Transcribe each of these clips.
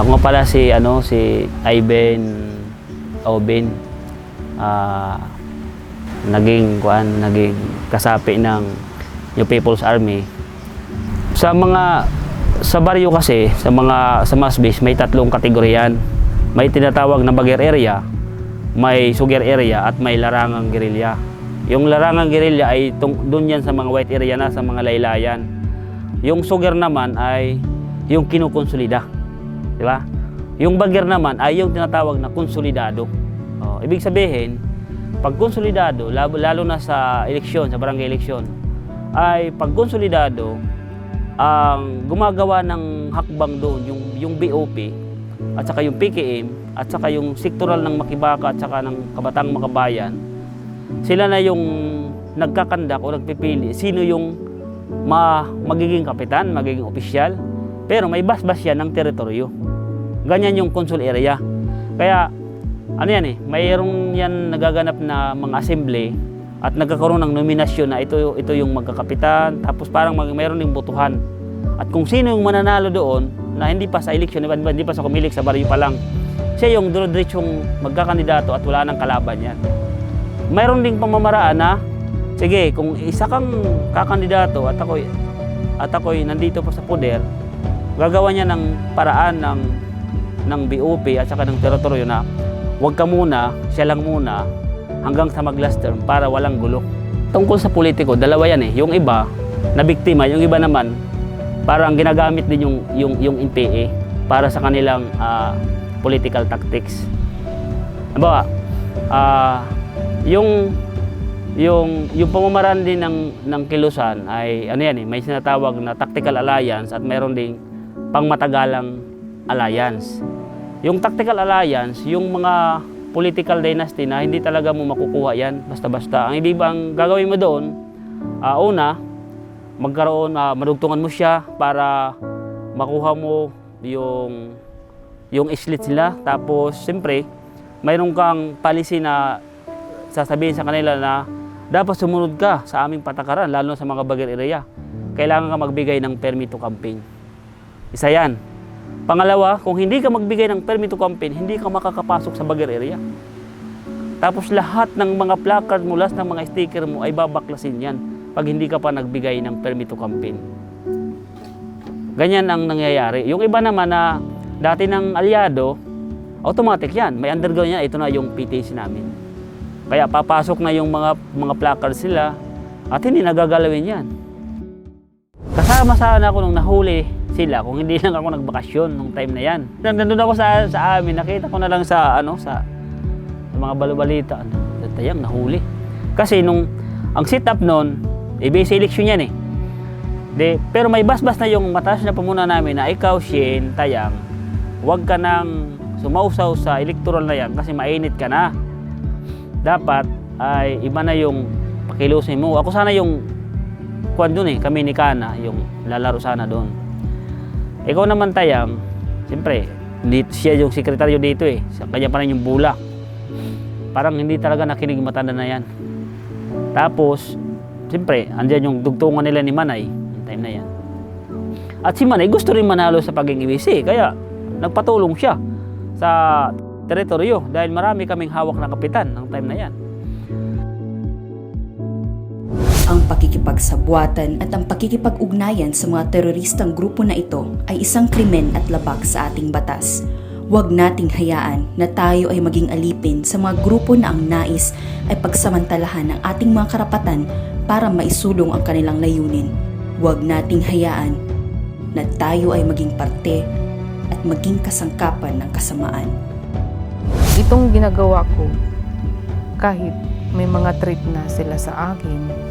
Ako nga pala si ano si Ivan Obin. Ah naging kuan, naging kasapi ng New People's Army. Sa mga sa baryo kasi, sa mga sa Masbis may tatlong kategorya yan. May tinatawag na bagger area, may sugar area at may larangang gerilya. Yung larangang gerilya ay doon yan sa mga white area na sa mga laylayan. Yung sugar naman ay yung kinukonsolida. Di ba? Yung bagger naman ay yung tinatawag na konsolidado. Oh, ibig sabihin, pag konsolidado, lalo, lalo na sa eleksyon, sa barangay eleksyon, ay pag konsolidado, ang gumagawa ng hakbang doon, yung, yung BOP, at saka yung PKM, at saka yung sektoral ng Makibaka at saka ng Kabatang Makabayan, sila na yung nagkakandak o nagpipili sino yung ma magiging kapitan, magiging opisyal, pero may basbas yan ng teritoryo. Ganyan yung consul area. Kaya, ano yan eh, mayroong yan nagaganap na mga assembly at nagkakaroon ng nominasyon na ito, ito yung magkakapitan, tapos parang mag, mayroon ding botohan. At kung sino yung mananalo doon, na hindi pa sa eleksyon, hindi pa sa kumilik, sa baryo pa lang, siya yung diretsyong magkakandidato at wala nang kalaban yan. Mayroon ding pamamaraan na, sige, kung isa kang kakandidato at ako'y, at ako'y nandito pa sa poder, gagawa niya ng paraan ng, ng BOP at saka ng teritoryo na huwag ka muna, siya lang muna, hanggang sa mag-last term para walang gulo. Tungkol sa politiko, dalawa yan eh. Yung iba, na biktima, yung iba naman, parang ginagamit din yung, yung, yung NPA para sa kanilang ah, political tactics. Halimbawa, ah, yung yung yung pamamaraan din ng ng kilusan ay ano yan eh, may sinatawag na tactical alliance at mayroon ding pangmatagalang alliance. Yung tactical alliance, yung mga political dynasty na hindi talaga mo makukuha yan basta-basta. Ang ibig ang gagawin mo doon, ah, una, magkaroon, ah, madugtungan mo siya para makuha mo yung yung islit nila. Tapos, siyempre, mayroon kang policy na sasabihin sa kanila na dapat sumunod ka sa aming patakaran, lalo sa mga bagay area. Kailangan ka magbigay ng permit to campaign. Isa yan. Pangalawa, kung hindi ka magbigay ng permit to campaign, hindi ka makakapasok sa bagay area. Tapos lahat ng mga placard mo, lahat ng mga sticker mo ay babaklasin yan pag hindi ka pa nagbigay ng permit to campaign. Ganyan ang nangyayari. Yung iba naman na dati ng alyado, automatic yan. May underground yan. Ito na yung PTC namin. Kaya papasok na yung mga mga placards sila at hindi nagagalawin yan. Kasama sana ako nung nahuli sila kung hindi lang ako nagbakasyon nung time na yan. Nandun ako sa, sa amin, nakita ko na lang sa ano sa, sa mga balubalita, ano, tayang nahuli. Kasi nung ang sit-up noon, ibig election yan eh. De, pero may basbas na yung mataas na pamuna namin na ikaw, Shin, Tayang, huwag ka nang sumausaw sa electoral na yan kasi mainit ka na. Dapat ay iba na yung pakilusin mo. Ako sana yung kwan dun eh, kami ni Kana, yung lalaro sana doon. Ikaw naman Tayang, siyempre, hindi siya yung sekretaryo dito eh. Kanya pa yung bulak. Parang hindi talaga nakinig matanda na yan. Tapos, siyempre, andyan yung dugtungan nila ni Manay, yung time na yan. At si Manay gusto rin manalo sa pagiging IBC, kaya nagpatulong siya sa teritoryo dahil marami kaming hawak na kapitan ng time na yan. Ang pakikipagsabuatan at ang pakikipag-ugnayan sa mga teroristang grupo na ito ay isang krimen at labag sa ating batas. Huwag nating hayaan na tayo ay maging alipin sa mga grupo na ang nais ay pagsamantalahan ng ating mga karapatan para maisulong ang kanilang layunin. Huwag nating hayaan na tayo ay maging parte at maging kasangkapan ng kasamaan. itong ginagawa ko, kahit may mga treat na sila sa akin,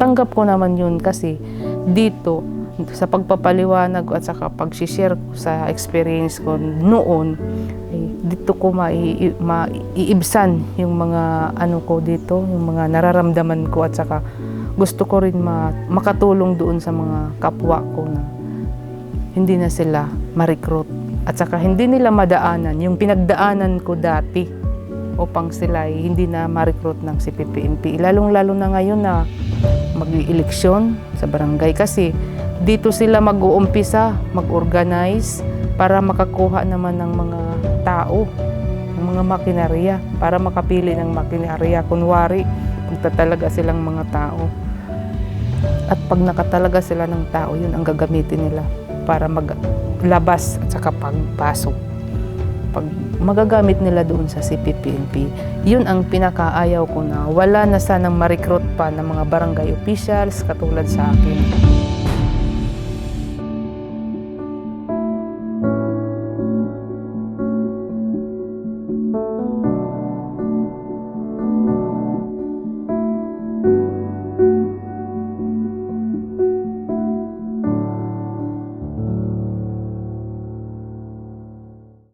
tanggap ko naman yun kasi dito, sa pagpapaliwanag at saka pag-share ko sa experience ko noon, eh, dito ko mai- maiibsan yung mga ano ko dito, yung mga nararamdaman ko at saka gusto ko rin ma- makatulong doon sa mga kapwa ko na hindi na sila ma-recruit at saka hindi nila madaanan yung pinagdaanan ko dati upang sila ay hindi na ma-recruit ng CPP-NP. Lalong-lalo na ngayon na mag-eleksyon sa barangay kasi dito sila mag-uumpisa, mag-organize para makakuha naman ng mga tao, ng mga makinarya, para makapili ng makinarya. Kunwari, magtatalaga silang mga tao. At pag nakatalaga sila ng tao, yun ang gagamitin nila para maglabas at saka pagpasok. Pag magagamit nila doon sa CPPNP, yun ang pinakaayaw ko na wala na sanang ma-recruit pa ng mga barangay officials katulad sa akin.